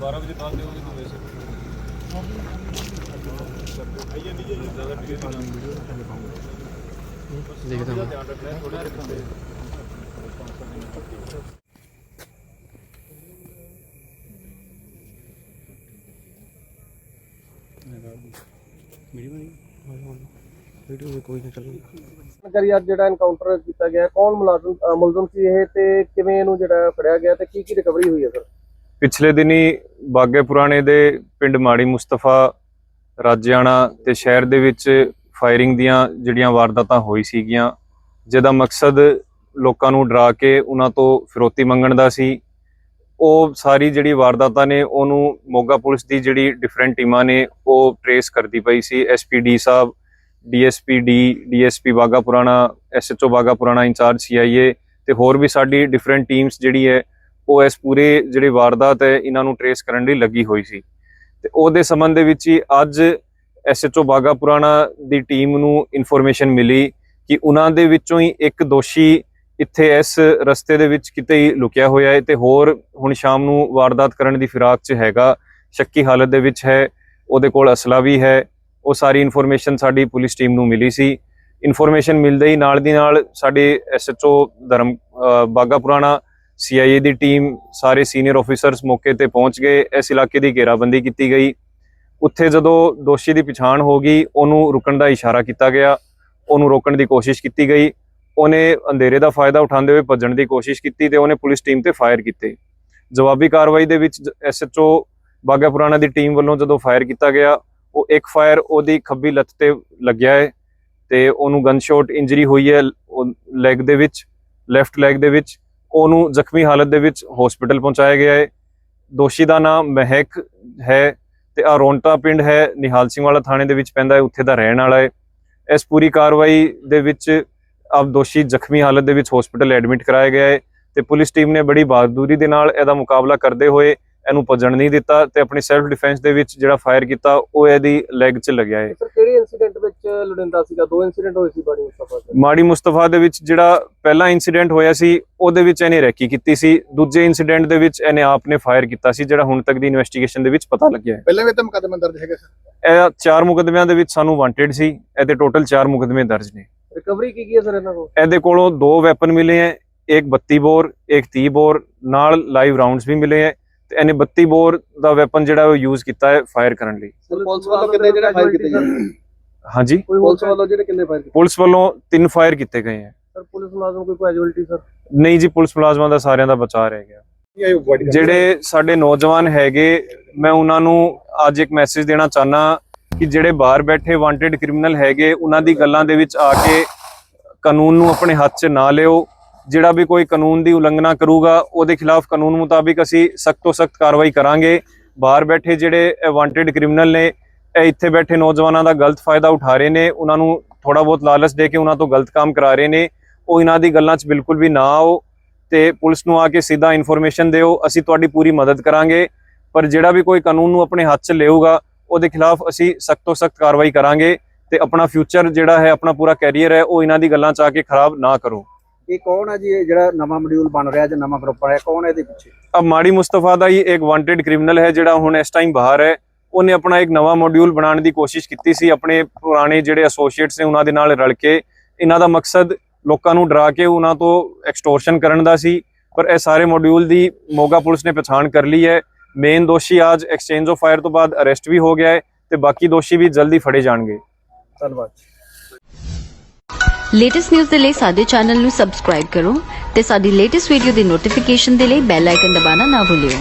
ਦਿਖਾ ਦਿਓਗੇ ਤਾਂ ਵੈਸੇ ਆਈਏ ਨਹੀਂ ਜੀ ਜ਼ਿਆਦਾ ਵੀਡੀਓ ਦੇਖਦਾ ਹਾਂ। ਧਿਆਨ ਰੱਖਣਾ ਥੋੜਾ ਰੱਖਣਾ ਵੀਡੀਓ ਕੋਈ ਨਾ ਚੱਲੂ ਜਾਣਕਾਰੀ ਅੱਜ ਜਿਹੜਾ ਐਨਕਾਊਂਟਰ ਕੀਤਾ ਗਿਆ ਕੌਣ ਮੁਲਾਜ਼ਮ ਮੁਲਜ਼ਮ ਸੀ ਇਹ ਤੇ ਕਿਵੇਂ ਇਹਨੂੰ ਜਿਹੜਾ ਫੜਿਆ ਗਿਆ ਤੇ ਕੀ ਕੀ ਰਿਕਵਰੀ ਹੋਈ ਹੈ ਸਰ ਪਿਛਲੇ ਦਿਨੀ ਬਾਗੇ ਪੁਰਾਣੇ ਦੇ ਪਿੰਡ ਮਾੜੀ ਮੁਸਤਫਾ, ਰਾਜਿਆਣਾ ਤੇ ਸ਼ਹਿਰ ਦੇ ਵਿੱਚ ਫਾਇਰਿੰਗ ਦੀਆਂ ਜਿਹੜੀਆਂ ਵਾਰਦਾਤਾਂ ਹੋਈ ਸੀਗੀਆਂ, ਜਿਹਦਾ ਮਕਸਦ ਲੋਕਾਂ ਨੂੰ ਡਰਾ ਕੇ ਉਹਨਾਂ ਤੋਂ ਫਿਰੋਤੀ ਮੰਗਣ ਦਾ ਸੀ। ਉਹ ਸਾਰੀ ਜਿਹੜੀ ਵਾਰਦਾਤਾਂ ਨੇ, ਉਹਨੂੰ ਮੋਗਾ ਪੁਲਿਸ ਦੀ ਜਿਹੜੀ ਡਿਫਰੈਂਟ ਟੀਮਾਂ ਨੇ, ਉਹ ਟਰੇਸ ਕਰਦੀ ਪਈ ਸੀ। ਐਸਪੀਡੀ ਸਾਹਿਬ DSP D DSP Bagha Purana SHO ਬਾਗਾ ਪੁਰਾਣਾ ਇੰਚਾਰਜ ਸੀਆਈਏ ਤੇ ਹੋਰ ਵੀ ਸਾਡੀ ਡਿਫਰੈਂਟ ਟੀਮਸ ਜਿਹੜੀ ਹੈ ਉਹ ਇਸ ਪੂਰੇ ਜਿਹੜੇ ਵਾਰਦਾਤ ਹੈ ਇਹਨਾਂ ਨੂੰ ਟਰੇਸ ਕਰਨ ਲਈ ਲੱਗੀ ਹੋਈ ਸੀ। ਤੇ ਉਹਦੇ ਸੰਬੰਧ ਦੇ ਵਿੱਚ ਹੀ ਅੱਜ ਐਸਐਚਓ ਬਾਗਾ ਪੁਰਾਣਾ ਦੀ ਟੀਮ ਨੂੰ ਇਨਫੋਰਮੇਸ਼ਨ ਮਿਲੀ ਕਿ ਉਹਨਾਂ ਦੇ ਵਿੱਚੋਂ ਹੀ ਇੱਕ ਦੋਸ਼ੀ ਇੱਥੇ ਇਸ ਰਸਤੇ ਦੇ ਵਿੱਚ ਕਿਤੇ ਹੀ ਲੁਕਿਆ ਹੋਇਆ ਹੈ ਤੇ ਹੋਰ ਹੁਣ ਸ਼ਾਮ ਨੂੰ ਵਾਰਦਾਤ ਕਰਨ ਦੀ ਫਿਰਾਕ 'ਚ ਹੈਗਾ। ਸ਼ੱਕੀ ਹਾਲਤ ਦੇ ਵਿੱਚ ਹੈ ਉਹਦੇ ਕੋਲ ਅਸਲਾ ਵੀ ਹੈ। ਉਹ ਸਾਰੀ ਇਨਫੋਰਮੇਸ਼ਨ ਸਾਡੀ ਪੁਲਿਸ ਟੀਮ ਨੂੰ ਮਿਲੀ ਸੀ। ਇਨਫੋਰਮੇਸ਼ਨ ਮਿਲਦੇ ਹੀ ਨਾਲ ਦੀ ਨਾਲ ਸਾਡੇ ਐਸਐਚਓ ਧਰਮ ਅ, ਬਾਗਾ ਪੁਰਾਣਾ ਸੀਆਈਏ ਦੀ ਟੀਮ ਸਾਰੇ ਸੀਨੀਅਰ ਆਫੀਸਰਸ ਮੌਕੇ ਤੇ ਪਹੁੰਚ ਗਏ। ਇਸ ਇਲਾਕੇ ਦੀ ਘੇਰਾਬੰਦੀ ਕੀਤੀ ਗਈ। ਉੱਥੇ ਜਦੋਂ ਦੋਸ਼ੀ ਦੀ ਪਛਾਣ ਹੋ ਗਈ, ਉਹਨੂੰ ਰੁਕਣ ਦਾ ਇਸ਼ਾਰਾ ਕੀਤਾ ਗਿਆ। ਉਹਨੂੰ ਰੋਕਣ ਦੀ ਕੋਸ਼ਿਸ਼ ਕੀਤੀ ਗਈ। ਉਹਨੇ ਅੰਧੇਰੇ ਦਾ ਫਾਇਦਾ ਉਠਾਉਂਦੇ ਹੋਏ ਭੱਜਣ ਦੀ ਕੋਸ਼ਿਸ਼ ਕੀਤੀ ਤੇ ਉਹਨੇ ਪੁਲਿਸ ਟੀਮ ਤੇ ਫਾਇਰ ਕੀਤੇ। ਜਵਾਬੀ ਕਾਰਵਾਈ ਦੇ ਵਿੱਚ ਐਸਐਚਓ ਬਾਗਾ ਪੁਰਾਣਾ ਦੀ ਟੀਮ ਵੱਲੋਂ ਜਦੋਂ ਫਾਇਰ ਕੀਤਾ ਗਿਆ, ਉਹ ਇੱਕ ਫਾਇਰ ਉਹਦੀ ਖੱਬੀ ਲੱਤ ਤੇ ਲੱਗਿਆ ਹੈ ਤੇ ਉਹਨੂੰ ਗਨ ਸ਼ਾਟ ਇੰਜਰੀ ਹੋਈ ਹੈ ਲੈਗ ਦੇ ਵਿੱਚ ਲੈਫਟ ਲੈਗ ਦੇ ਵਿੱਚ। ਉਹਨੂੰ ਜ਼ਖਮੀ ਹਾਲਤ ਦੇ ਵਿੱਚ ਹਸਪੀਟਲ ਪਹੁੰਚਾਇਆ ਗਿਆ ਹੈ। ਦੋਸ਼ੀ ਦਾ ਨਾਮ ਮਹਿਕ ਹੈ ਤੇ ਆ ਰੌਂਟਾ ਪਿੰਡ ਹੈ। ਨਿਹਾਲ ਸਿੰਘ ਵਾਲਾ ਥਾਣੇ ਦੇ ਵਿੱਚ ਪੈਂਦਾ ਹੈ, ਉੱਥੇ ਦਾ ਰਹਿਣ ਵਾਲਾ ਹੈ। ਇਸ ਪੂਰੀ ਕਾਰਵਾਈ ਦੇ ਵਿੱਚ ਅਬ ਦੋਸ਼ੀ ਜ਼ਖਮੀ ਹਾਲਤ ਦੇ ਵਿੱਚ ਹਸਪੀਟਲ ਐਡਮਿਟ ਕਰਾਇਆ ਗਿਆ ਹੈ ਤੇ ਪੁਲਿਸ ਟੀਮ ਨੇ ਬੜੀ ਬਹਾਦੁਰੀ ਦੇ ਨਾਲ ਇਹਦਾ ਮੁਕਾਬਲਾ ਕਰਦੇ ਹੋਏ ਇਹਨੂੰ ਭੱਜਣ ਨਹੀਂ ਦਿੱਤਾ ਤੇ ਆਪਣੀ ਸੈਲਫ ਡਿਫੈਂਸ ਦੇ ਵਿੱਚ ਜਿਹੜਾ ਫਾਇਰ ਕੀਤਾ ਉਹ ਇਹਦੀ ਲੈਗ 'ਚ ਲੱਗਿਆ ਹੈ ਸਰ ਕਿਹੜੇ ਇਨਸੀਡੈਂਟ ਵਿੱਚ ਲੁੜਿੰਦਾ ਸੀਗਾ? ਦੋ ਇਨਸੀਡੈਂਟ ਹੋਏ ਸੀ ਬੜੀ ਮੁਸਤਫਾ ਸਰ ਮਾੜੀ ਮੁਸਤਫਾ ਦੇ ਵਿੱਚ ਜਿਹੜਾ ਪਹਿਲਾ ਇਨਸੀਡੈਂਟ ਹੋਇਆ ਸੀ ਉਹਦੇ ਵਿੱਚ ਇਹਨੇ ਰੈਕੀ ਕੀਤੀ ਸੀ। ਦੂਜੇ ਇਨਸੀਡੈਂਟ ਦੇ ਵਿੱਚ ਇਹਨੇ ਆਪ ਨੇ ਫਾਇਰ ਕੀਤਾ ਸੀ ਜਿਹੜਾ ਹੁਣ ਤੱਕ ਦੀ ਇਨਵੈਸਟੀਗੇਸ਼ਨ ਦੇ ਵਿੱਚ ਪਤਾ ਲੱਗਿਆ ਹੈ। ਪਹਿਲਾਂ ਵੀ ਤਾਂ ਮੁਕੱਦਮਾ ਦਰਜ ਹੈਗਾ ਸਰ ਇਹ ਚਾਰ ਮੁਕਦਮਿਆਂ ਦੇ ਵਿੱਚ ਸਾਨੂੰ ਵਾਂਟਡ ਸੀ। ਇਹਦੇ ਟੋਟਲ ਚਾਰ ਮੁਕਦਮੇ ਦਰਜ ਨੇ। ਰਿਕਵਰੀ ਕੀ ਕੀ ਹੈ ਸਰ ਇਹਨਾਂ ਕੋਲ? ਇਹਦੇ ਕੋਲੋਂ ਦੋ ਵੈਪਨ ਮਿਲੇ ਹੈ ਇੱਕ 32 ਬੋਰ ਇੱਕ 30 ਬੋਰ ਨਾਲ ਲਾਈਵ ਰਾਉਂਡਸ ਵੀ ਮਿਲੇ ਹੈ। ਤੇ ਇਹਨੇ 32 ਬੋਰ ਦਾ ਵੈਪਨ ਜਿਹੜਾ ਉਹ ਯੂਜ਼ ਕੀਤਾ ਹੈ ਫਾਇਰ ਕਰਨ ਲਈ। ਪੁਲਿਸ ਵੱਲੋਂ ਕਿੰਨੇ ਜਿਹੜੇ ਫਾਇਰ ਕੀਤੇ ਗਏ? ਹਾਂਜੀ? ਪੁਲਿਸ ਵੱਲੋਂ ਜਿਹੜੇ ਕਿੰਨੇ ਫਾਇਰ ਕੀਤੇ? ਪੁਲਿਸ ਵੱਲੋਂ ਤਿੰਨ ਫਾਇਰ ਕੀਤੇ ਗਏ ਹੈ। ਸਰ ਪੁਲਿਸ ਮੁਲਾਜ਼ਮ ਕੋਈ ਕੈਜੁਅਲਟੀ ਸਰ? ਨਹੀਂ ਜੀ ਪੁਲਿਸ ਮੁਲਾਜ਼ਮਾਂ ਦਾ ਸਾਰਿਆਂ ਦਾ ਬਚਾਅ ਰਹਿ ਗਿਆ। ਜਿਹੜੇ ਸਾਡੇ ਨੌਜਵਾਨ ਹੈਗੇ ਮੈਂ ਉਹਨਾਂ ਨੂੰ ਅੱਜ ਇੱਕ ਮੈਸੇਜ ਦੇਣਾ ਚਾਹਨਾ ਕਿ ਜਿਹੜੇ ਬਾਹਰ ਬੈਠੇ ਵਾਂਟਡ ਕ੍ਰਿਮੀਨਲ ਹੈਗੇ ਉਹਨਾਂ ਦੀ ਗੱਲਾਂ ਦੇ ਵਿੱਚ ਆ ਕੇ ਕਾਨੂੰਨ ਨੂੰ ਆਪਣੇ ਹੱਥ 'ਚ ਨਾ ਲਿਓ। ਜਿਹੜਾ ਵੀ ਕੋਈ ਕਾਨੂੰਨ ਦੀ ਉਲੰਘਣਾ ਕਰੂਗਾ, ਉਹਦੇ ਖਿਲਾਫ ਕਾਨੂੰਨ ਮੁਤਾਬਿਕ ਅਸੀਂ ਸਖਤ ਤੋਂ ਸਖਤ ਕਾਰਵਾਈ ਕਰਾਂਗੇ। ਬਾਹਰ ਬੈਠੇ ਜਿਹੜੇ ਵਾਂਟਡ ਕ੍ਰਿਮੀਨਲ ਨੇ ਇੱਥੇ ਬੈਠੇ ਨੌਜਵਾਨਾਂ ਦਾ ਗਲਤ ਫਾਇਦਾ ਉਠਾ ਰਹੇ ਨੇ। ਉਹਨਾਂ ਨੂੰ ਥੋੜਾ ਬਹੁਤ ਲਾਲਚ ਦੇ ਕੇ ਉਹਨਾਂ ਤੋਂ ਗਲਤ ਕੰਮ ਕਰਾ ਰਹੇ ਨੇ। ਉਹ ਇਹਨਾਂ ਦੀ ਗੱਲਾਂ 'ਚ ਬਿਲਕੁਲ ਵੀ ਨਾ ਆਓ ਤੇ ਪੁਲਿਸ ਨੂੰ ਆ ਕੇ ਸਿੱਧਾ ਇਨਫੋਰਮੇਸ਼ਨ ਦਿਓ। ਅਸੀਂ ਤੁਹਾਡੀ ਪੂਰੀ ਮਦਦ ਕਰਾਂਗੇ। ਪਰ ਜਿਹੜਾ ਵੀ ਕੋਈ ਕਾਨੂੰਨ ਨੂੰ ਆਪਣੇ ਹੱਥ 'ਚ ਲਿਆਊਗਾ, ਉਹਦੇ ਖਿਲਾਫ ਅਸੀਂ ਸਖਤ ਤੋਂ ਸਖਤ ਕਾਰਵਾਈ ਕਰਾਂਗੇ ਤੇ ਆਪਣਾ ਫਿਊਚਰ ਜਿਹੜਾ ਹੈ, ਆਪਣਾ ਪੂਰਾ ਕੈਰੀਅਰ ਹੈ, ਉਹ ਇਹਨਾਂ ਦੀ ਗੱਲਾਂ 'ਚ ਆ ਕੇ ਖਰਾਬ ਨਾ ਕਰੋ। ਇਹ ਕੌਣ ਹੈ ਜੀ? ਇਹ ਜਿਹੜਾ ਨਵਾਂ ਮੋਡਿਊਲ ਬਣ ਰਿਹਾ ਜਾਂ ਨਵਾਂ ਗਰੁੱਪ ਆਇਆ ਕੌਣ ਹੈ ਇਹਦੇ ਪਿੱਛੇ? ਅਬ ਮਾੜੀ ਮੁਸਤਫਾ ਦਾ ਹੀ ਇੱਕ ਵਾਂਟਡ ਕ੍ਰਿਮੀਨਲ ਹੈ ਜਿਹੜਾ ਹੁਣ ਇਸ ਟਾਈਮ ਬਾਹਰ ਹੈ। ਉਹਨੇ ਆਪਣਾ ਇੱਕ ਨਵਾਂ ਮੋਡਿਊਲ ਬਣਾਉਣ ਦੀ ਕੋਸ਼ਿਸ਼ ਕੀਤੀ ਸੀ। ਆਪਣੇ ਪੁਰਾਣੇ ਜਿਹੜੇ ਐਸੋਸੀਏਟਸ ਨੇ ਉਹਨਾਂ ਦੇ ਨਾਲ ਰਲ ਕੇ। ਇਹਨਾਂ ਦਾ ਮਕਸਦ ਲੋਕਾਂ ਨੂੰ ਡਰਾ ਕੇ ਉਹਨਾਂ ਤੋਂ ਐਕਸਟੋਰਸ਼ਨ ਕਰਨ ਦਾ ਸੀ। ਪਰ ਇਹ ਸਾਰੇ ਮੋਡਿਊਲ ਦੀ ਮੋਗਾ ਪੁਲਿਸ ਨੇ ਪਛਾਣ ਕਰ ਲਈ ਹੈ। ਮੇਨ ਦੋਸ਼ੀ ਅੱਜ ਐਕਸਚੇਂਜ ਆਫ ਫਾਇਰ ਤੋਂ ਬਾਅਦ ਅਰੈਸਟ ਵੀ ਹੋ ਗਿਆ ਹੈ ਤੇ ਬਾਕੀ ਦੋਸ਼ੀ ਵੀ ਜਲਦੀ ਫੜੇ ਜਾਣਗੇ। ਧੰਨਵਾਦ ਲੇਟੈਸਟ ਨਿਊਜ਼ ਦੇ ਲਈ ਸਾਡੇ ਚੈਨਲ ਨੂੰ ਸਬਸਕ੍ਰਾਈਬ ਕਰੋ ਤੇ ਸਾਡੀ ਲੇਟੈਸਟ ਵੀਡੀਓ ਦੀ ਨੋਟੀਫਿਕੇਸ਼ਨ ਦੇ ਲਈ ਬੈਲ ਆਈਕਨ ਦਬਾਉਣਾ ਨਾ ਭੁੱਲਿਓ।